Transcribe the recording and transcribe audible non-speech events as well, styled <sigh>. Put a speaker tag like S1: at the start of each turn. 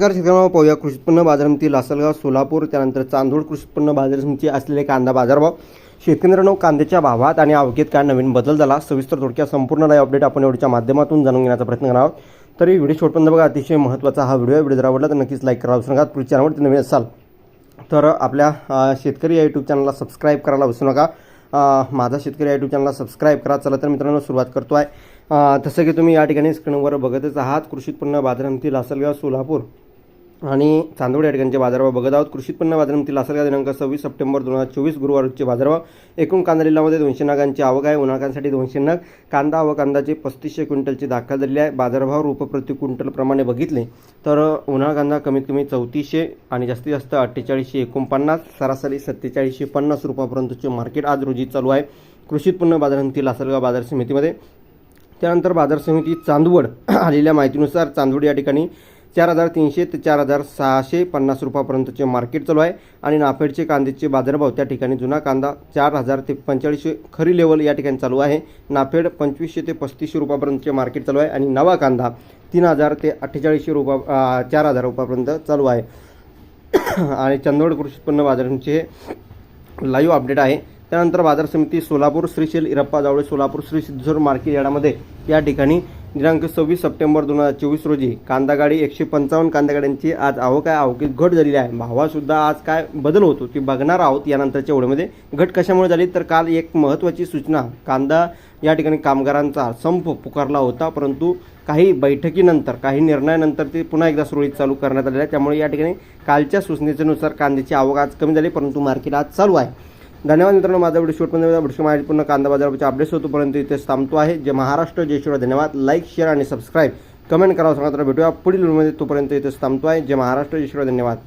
S1: नमस्कार शेतकऱ्यांनो पाहूया. कृषी उत्पन्न बाजार समिती लासलगाव सोलापूर त्यानंतर चांदोड कृषी उत्पन्न बाजार समिती असलेले कांदा बाजारभाव. शेतकऱ्यांनो कांद्याच्या भावात आणि अवघेत काय नवीन बदल झाला? सविस्तर थोडक्यात संपूर्ण लाईव्ह अपडेट आपण एवढ्या माध्यमातून जाणून घेण्याचा प्रयत्न करणार आहोत. तरी व्हिडिओ शेवटपर्यंत बघा. अतिशय महत्त्वाचा हा व्हिडिओ आहे. व्हिडिओ जर आवडला तर नक्कीच लाईक करा. विसरू नका पुढच्या चॅनलवरती नवीन असाल तर आपल्या शेतकरी या यूट्यूब चॅनलला सबस्क्राईब करायला विसरू नका. माझा शेतकरी या यूट्यूब चॅनलला सबस्क्राईब करा. चला तर मित्रांनो सुरुवात करतो आहे. तसं की तुम्ही या ठिकाणी स्क्रीनवर बघतच आहात कृषी उत्पन्न बाजार समिती लासलगाव सोलापूर आणि चांदवड या ठिकाणचे बाजारभाव बघत आहोत. कृषी उत्पन्न बाजार समिती लासलगाव दिनांक सव्वीस सप्टेंबर दोन हजार चोवीस गुरुवारचे बाजारभाव. एकूण कांदा लिलामध्ये दोनशे नागांची आवक आहे. उन्हाळ्यासाठी दोनशे नाग. कांदा व कांदाचे पस्तीसशे क्विंटलची दाखल झालेली आहे. बाजारभाव रुप प्रति क्विंटलप्रमाणे बघितले तर उन्हाळा कांदा कमीत कमी चौतीसशे आणि जास्तीत जास्त अठ्ठेचाळीसशे एकोणपन्नास सरासरी सत्तेचाळीसशे पन्नास रुपयापर्यंतचे मार्केट आज रोजी चालू आहे. कृषी उत्पन्न बाजार लासलगाव बाजार समितीमध्ये. त्यानंतर बाजार समिती चांदवड आलेल्या माहितीनुसार चांदवड या ठिकाणी चार हजार तीनशे ते चार हजार सहाशे पन्नास रुपयापर्यंतचे मार्केट चालू आहे. आणि नाफेडचे कांद्याचे बाजारभाव त्या ठिकाणी जुना कांदा चार हजार ते पंचेचाळीसशे खरी लेवल या ठिकाणी चालू आहे. नाफेड पंचवीसशे ते पस्तीसशे रुपयापर्यंतचे मार्केट चालू आहे. आणि नवा कांदा तीन हजार ते अठ्ठेचाळीसशे रुपया चार हजार रुपयापर्यंत चालू आहे. <coughs> आणि चंदवड कृषी उत्पन्न बाजारांचे लाईव्ह अपडेट आहे. त्यानंतर बाजार समिती सोलापूर श्रीशैल इरप्पा जावळे सोलापूर श्री सिद्धेश्वर मार्केट यार्डामध्ये या ठिकाणी दिनांक सव्वीस सप्टेंबर दोन हजार चोवीस रोजी कांदा गाडी एकशे पंचावन्न कांदा गाड्यांची आज आवक आहे आवकीत घट झालेली आहे. भावासुद्धा आज काय बदल होतो ती बघणार आहोत यानंतरच्या ओळीमध्ये घट कशामुळे झाली तर काल एक महत्त्वाची सूचना कांदा या ठिकाणी कामगारांचा संप पुकारला होता परंतु काही बैठकीनंतर काही निर्णयानंतर ते पुन्हा एकदा सुरळीत चालू करण्यात आलेलं आहे. त्यामुळे या ठिकाणी कालच्या सूचनेच्यानुसार कांद्याची आवक आज कमी झाली परंतु मार्केट आज चालू आहे. धन्यवाद मित्रांनो माझा व्हिडिओ पण व्हिडिओ माहिती पूर्ण कांदा बाजाराचे अपडेट्स होतोपर्यंत इथे थांबतो आहे. जे महाराष्ट्र जय धन्यवाद. लाईक शेअर आणि सबस्क्राईब कमेंट करावं सांगा तर भेटूया. पुढील व्हिडिओमध्ये तोपर्यंत इथेच थांबतो आहे. जे महाराष्ट्र जय धन्यवाद.